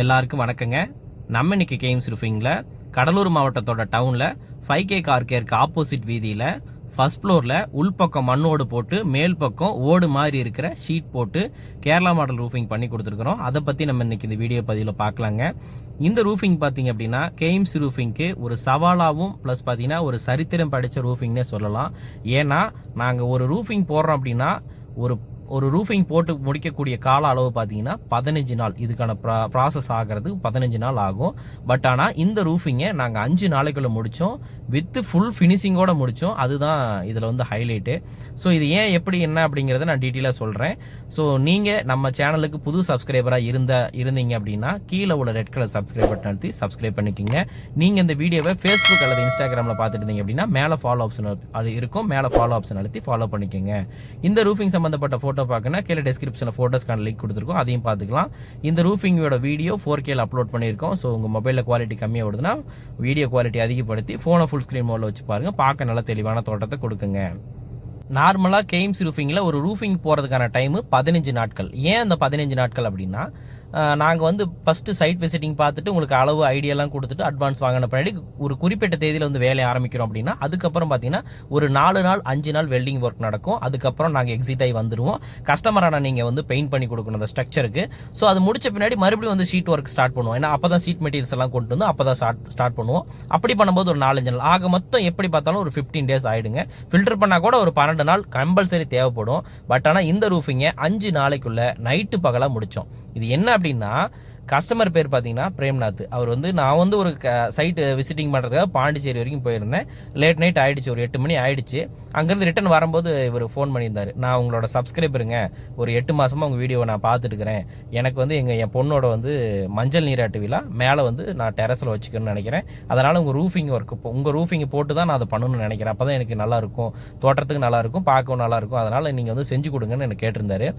எல்லாருக்கும் வணக்கங்க. நம்ம இன்னைக்கு கேம்ஸ் ரூஃபிங்கில் கடலூர் மாவட்டத்தோட டவுனில் ஃபைவ் கே கார் கேருக்கு ஆப்போசிட் வீதியில் ஃபர்ஸ்ட் ஃப்ளோரில் உள்பக்கம் மண்ணோடு போட்டு மேல் பக்கம் ஓடு மாதிரி இருக்கிற ஷீட் போட்டு கேரளா மாடல் ரூஃபிங் பண்ணி கொடுத்துருக்குறோம். அதை பற்றி நம்ம இன்னைக்கு இந்த வீடியோ பதிவில் பார்க்கலாங்க. இந்த ரூஃபிங் பார்த்தீங்க அப்படின்னா கெய்ம்ஸ் ரூஃபிங்க்கு ஒரு சவாலாகவும் ப்ளஸ் பார்த்தீங்கன்னா ஒரு சரித்திரம் படித்த ரூஃபிங்னே சொல்லலாம். ஏன்னா நாங்கள் ஒரு ரூஃபிங் போடுறோம் அப்படின்னா ஒரு ஒரு ரூஃபிங் போட்டு முடிக்கக்கூடிய கால அளவு பார்த்தீங்கன்னா பதினஞ்சு நாள். இதுக்கான ப்ராசஸ் ஆகிறது பதினஞ்சு நாள் ஆகும். பட் ஆனால் இந்த ரூஃபிங்கை நாங்கள் அஞ்சு நாளைக்குள்ளே முடித்தோம் வித்து ஃபுல் ஃபினிஷிங்கோட முடித்தோம் அதுதான் இதில் வந்து ஹைலைட்டு ஸோ இது ஏன் எப்படி என்ன அப்படிங்கிறத நான் டீட்டெயிலாக சொல்கிறேன் ஸோ நீங்கள் நம்ம சேனலுக்கு புது சப்ஸ்கிரைபராக இருந்த இருந்தீங்க அப்படின்னா கீழே உள்ள ரெட் கலர் சப்ஸ்கிரைப் பட்டன் அழுத்தி சப்ஸ்கிரைப் பண்ணிக்கோங்க. நீங்கள் இந்த வீடியோவை ஃபேஸ்புக் அல்லது இன்ஸ்டாகிராமில் பார்த்துட்டு இருந்தீங்க அப்படின்னா மேலே ஃபாலோ ஆப்ஷன் அது இருக்கும். மேலே ஃபாலோ ஆப்ஷன் அழுத்தி ஃபாலோ பண்ணிக்கோங்க. இந்த ரூஃபிங் சம்மந்தப்பட்ட ஃபோட்டோ ஃபோட்டோ பார்க்கணும் கீழே டிஸ்கிரிப்ஷனில் ஃபோட்டோஸ்க்கான லிங்க் கொடுத்துருக்கோம். அதையும் பார்த்துக்கலாம். இந்த ரூஃபிங்கோட வீடியோ ஃபோர் கேல அப்லோட் பண்ணியிருக்கோம். ஸோ உங்கள் மொபைலில் குவாலிட்டி கம்மியாக விடுதுன்னா வீடியோ குவாலிட்டி அதிகப்படுத்தி ஃபோனை ஃபுல் ஸ்க்ரீன் மோடில் வச்சு பாருங்கள் பார்க்க நல்ல தெளிவான தோட்டத்தை கொடுக்குங்க. நார்மலாக கெய்ம்ஸ் ரூஃபிங்கில் ஒரு ரூஃபிங் போகிறதுக்கான டைமு பதினஞ்சு நாட்கள். ஏன் அந்த பதினஞ்சு நாட்கள் அப்படின்னா நாங்கள் வந்து ஃபஸ்ட்டு சைட் விசிட்டிங் பார்த்துட்டு உங்களுக்கு அளவு ஐடியாலாம் கொடுத்துட்டு அட்வான்ஸ் வாங்கின பின்னாடி ஒரு குறிப்பிட்ட தேதியில் வந்து வேலையை ஆரம்பிக்கிறோம் அப்படின்னா அதுக்கப்புறம் பார்த்தீங்கன்னா ஒரு நாலு நாள் அஞ்சு நாள் வெல்டிங் ஒர்க் நடக்கும். அதுக்கப்புறம் நாங்கள் எக்ஸிட் ஆகி வந்துடுவோம் கஸ்டமரான நீங்கள் வந்து பெயிண்ட் பண்ணி கொடுக்கணும் அந்த ஸ்ட்ரக்சருக்கு ஸோ அது முடிச்ச பின்னாடி மறுபடியும் வந்து ஷீட் ஒர்க் ஸ்டார்ட் பண்ணுவோம். ஏன்னா அப்போ தான் ஷீட் மெட்டீரியல்ஸ் எல்லாம் கொண்டு வந்து அப்போ தான் ஸ்டார்ட் ஸ்டார்ட் பண்ணுவோம். அப்படி பண்ணும்போது ஒரு நாலஞ்சு நாள். ஆக மொத்தம் எப்படி பார்த்தாலும் ஒரு ஃபிஃப்டீன் டேஸ் ஆகிடுங்க ஃபில்டர் பண்ணால் கூட ஒரு பன்னெண்டு நாள் கம்பல்சரி தேவைப்படும். பட் ஆனால் இந்த ரூஃபிங்கை அஞ்சு நாளைக்குள்ளே நைட்டு பகலாக முடித்தோம் இது என்ன அப்படின்னா கஸ்டமர் பேர் பார்த்தீங்கன்னா பிரேம்நாத். அவர் வந்து நான் வந்து ஒரு சைட்டு விசிட்டிங் பண்ணுறதுக்காக பாண்டிச்சேரி வரைக்கும் போயிருந்தேன். லேட் நைட் ஆயிடுச்சு ஒரு எட்டு மணி ஆயிடுச்சு. அங்கேருந்து ரிட்டன் வரும்போது இவர் ஃபோன் பண்ணியிருந்தார். நான் உங்களோட சப்ஸ்கிரைபருங்க ஒரு எட்டு மாதமாக உங்கள் வீடியோவை நான் பார்த்துட்டு இருக்கிறேன் எனக்கு வந்து எங்கள் என் பொண்ணோட வந்து மஞ்சள் நீராட்டு விழா. மேலே வந்து நான் டெரஸில் வச்சுக்கணும்னு நினைக்கிறேன். அதனால் உங்கள் ரூஃபிங் ஒர்க் உங்கள் ரூஃபிங் போட்டு தான் நான் அதை பண்ணணும்னு நினைக்கிறேன். அப்போ தான் எனக்கு நல்லாயிருக்கும். தோட்டத்துக்கு நல்லாயிருக்கும் பார்க்கவும் நல்லாயிருக்கும். அதனால் நீங்கள் வந்து செஞ்சு கொடுங்கன்னு எனக்கு கேட்டிருந்தாரு.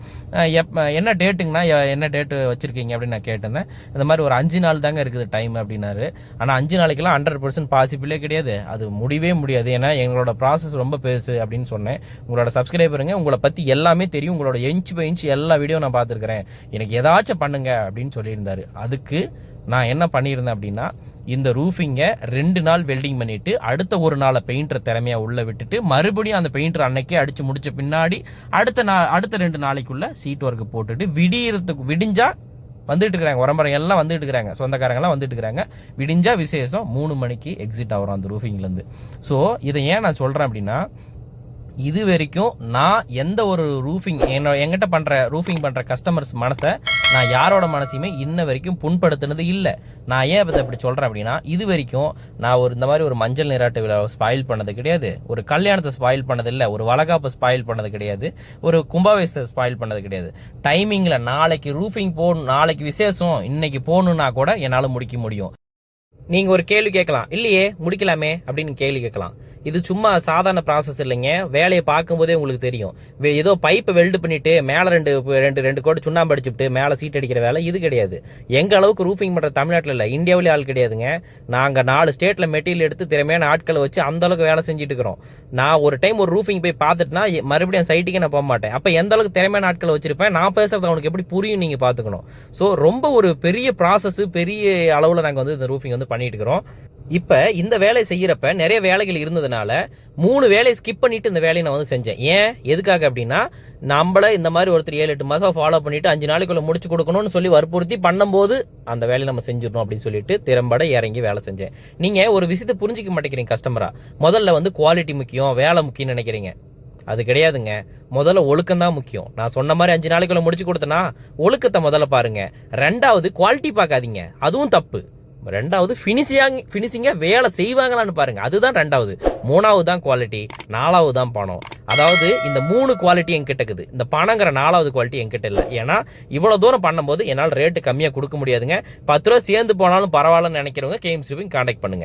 எப் என்ன டேட்டுங்கண்ணா எ- என்ன டேட்டு வச்சுருக்கீங்க அப்படின்னு நான் கேட்டிருந்தேன் இந்த மாதிரி ஒரு அஞ்சு நாள் தாங்க இருக்குது டைம் அப்படின்னாரு. ஆனால் அஞ்சு நாளைக்கெல்லாம் ஹண்ட்ரட் பர்சன்ட் பாசிபிளே கிடையாது. அது முடியவே முடியாது. ஏன்னா எங்களோட ப்ராசஸ் ரொம்ப பெருசு அப்படின்னு சொன்னேன். உங்களோட சப்ஸ்கிரைபருங்க உங்களை பற்றி எல்லாமே தெரியும். உங்களோட இன்ச் பை இன்ச் எல்லா வீடியோ நான் பார்த்துருக்குறேன். எனக்கு ஏதாச்சும் பண்ணுங்க அப்படின்னு சொல்லியிருந்தாரு. அதுக்கு நான் என்ன பண்ணியிருந்தேன் அப்படின்னா இந்த ரூஃபிங்கை ரெண்டு நாள் வெல்டிங் பண்ணிட்டு அடுத்த ஒரு நாளை பெயிண்டர் திறமையாக உள்ளே விட்டுட்டு மறுபடியும் அந்த பெயிண்டர் அன்னைக்கே அடித்து முடிச்ச பின்னாடி அடுத்த நாள் அடுத்த ரெண்டு நாளைக்குள்ளே சீட் ஒர்க்கு போட்டுட்டு விடியறதுக்கு விடிஞ்சால் வந்துட்டு இருக்கிறாங்க உரம்பரம் எல்லாம் வந்துட்டு இருக்கிறாங்க சொந்தக்காரங்கெல்லாம் வந்துட்டு இருக்கிறாங்க விடிஞ்சா விசேஷம் மூணு மணிக்கு எக்ஸிட் ஆகிறோம் அந்த ரூஃபிங்லேருந்து ஸோ இதை ஏன் நான் சொல்கிறேன் அப்படின்னா இது வரைக்கும் நான் எந்த ஒரு ரூஃபிங் என்னோட எங்கிட்ட பண்ணுற ரூஃபிங் பண்ணுற கஸ்டமர்ஸ் மனசை நான் யாரோட மனசையுமே இன்ன வரைக்கும் புண்படுத்தினது இல்லை. நான் ஏன் இதை இப்படி சொல்கிறேன் அப்படின்னா இது வரைக்கும் நான் ஒரு இந்த மாதிரி ஒரு மஞ்சள் நீராட்டு விழாவை ஸ்பாயில் பண்ணது கிடையாது. ஒரு கல்யாணத்தை ஸ்பாயில் பண்ணது இல்லை. ஒரு வளகாப்பை ஸ்பாயில் பண்ணது கிடையாது. ஒரு கும்பாவேசத்தை ஸ்பாயில் பண்ணது கிடையாது. டைமிங்கில் நாளைக்கு ரூஃபிங் போகணும் நாளைக்கு விசேஷம் இன்னைக்கு போகணுன்னா கூட என்னால் முடிக்க முடியும். நீங்கள் ஒரு கேள்வி கேட்கலாம். இல்லையே முடிக்கலாமே அப்படின்னு கேள்வி கேட்கலாம். இது சும்மா சாதாரண ப்ராசஸ் இல்லைங்க. வேலையை பார்க்கும்போதே உங்களுக்கு தெரியும். வே- ஏதோ பைப்பை வெல்டு பண்ணிட்டு மேலே ரெண்டு ரெண்டு ரெண்டு கோடி சுண்ணாம்பு அடிச்சுட்டு மேலே சீட் அடிக்கிற வேலை இது கிடையாது. எங்கள் அளவுக்கு ரூஃபிங் பண்ணுற தமிழ்நாட்டில் இல்லை இந்தியாவிலே ஆள் கிடையாதுங்க. நாங்கள் நாலு ஸ்டேட்டில் மெட்டீரியல் எடுத்து திறமையான ஆட்களை வச்சு அந்த அளவுக்கு வேலை செஞ்சுட்டு இருக்கிறோம். நான் ஒரு டைம் ஒரு ரூஃபிங் போய் பார்த்துட்டுனா மறுபடியும் சைட்டுக்கே நான் போக மாட்டேன். அப்போ எந்த அளவுக்கு திறமையான ஆட்களை வச்சிருப்பேன் நான் பேசுறது அவனுக்கு எப்படி புரியும் நீங்கள் பார்த்துக்கணும். ஸோ ரொம்ப ஒரு பெரிய ப்ராசஸ் பெரிய அளவில் நாங்கள் வந்து இந்த ரூஃபிங் வந்து பண்ணிட்டு இருக்கிறோம். இப்போ இந்த வேலையை செய்கிறப்ப நிறைய வேலைகள் இருந்ததுனால மூணு வேலையை ஸ்கிப் பண்ணிட்டு இந்த வேலையை நான் வந்து செஞ்சேன். ஏன்? எதுக்காக அப்படின்னா நம்மளை இந்த மாதிரி ஒருத்தர் ஏழு எட்டு மாதம் ஃபாலோ பண்ணிட்டு அஞ்சு நாளைக்குள்ள முடிச்சு கொடுக்கணும்னு சொல்லி வற்புறுத்தி பண்ணும்போது அந்த வேலையை நம்ம செஞ்சிடணும் அப்படின்னு சொல்லிட்டு திறம்பட இறங்கி வேலை செஞ்சேன். நீங்கள் ஒரு விஷயத்தை புரிஞ்சிக்க மாட்டேங்கிறீங்க கஸ்டமரா முதல்ல வந்து குவாலிட்டி முக்கியம் வேலை முக்கியம்னு நினைக்கிறீங்க. அது கிடையாதுங்க. முதல்ல ஒழுக்கம் தான் முக்கியம். நான் சொன்ன மாதிரி அஞ்சு நாளைக்குள்ள முடிச்சு கொடுத்தனா ஒழுக்கத்தை முதல்ல பாருங்க. ரெண்டாவது குவாலிட்டி பார்க்காதீங்க. அதுவும் தப்பு. ரெண்டாவது ஃபினிஷிங் ஃபினிஷிங்காக வேலை செய்வாங்களான்னு பாருங்க. அதுதான் ரெண்டாவது. மூணாவது தான் குவாலிட்டி நாலாவது தான் பணம். அதாவது இந்த மூணு குவாலிட்டி என்கிட்ட இருக்குது. இந்த பணங்கிற நாலாவது குவாலிட்டி என்கிட்ட இல்லை. ஏன்னா இவ்வளோ தூரம் பண்ணும்போது என்னால் ரேட்டு கம்மியாக கொடுக்க முடியாதுங்க. பத்து ரூபா சேர்ந்து போனாலும் பரவாயில்லன்னு நினைக்கிறவங்க கேம் ஸ்விப்பிங் கான்டாக்ட் பண்ணுங்க.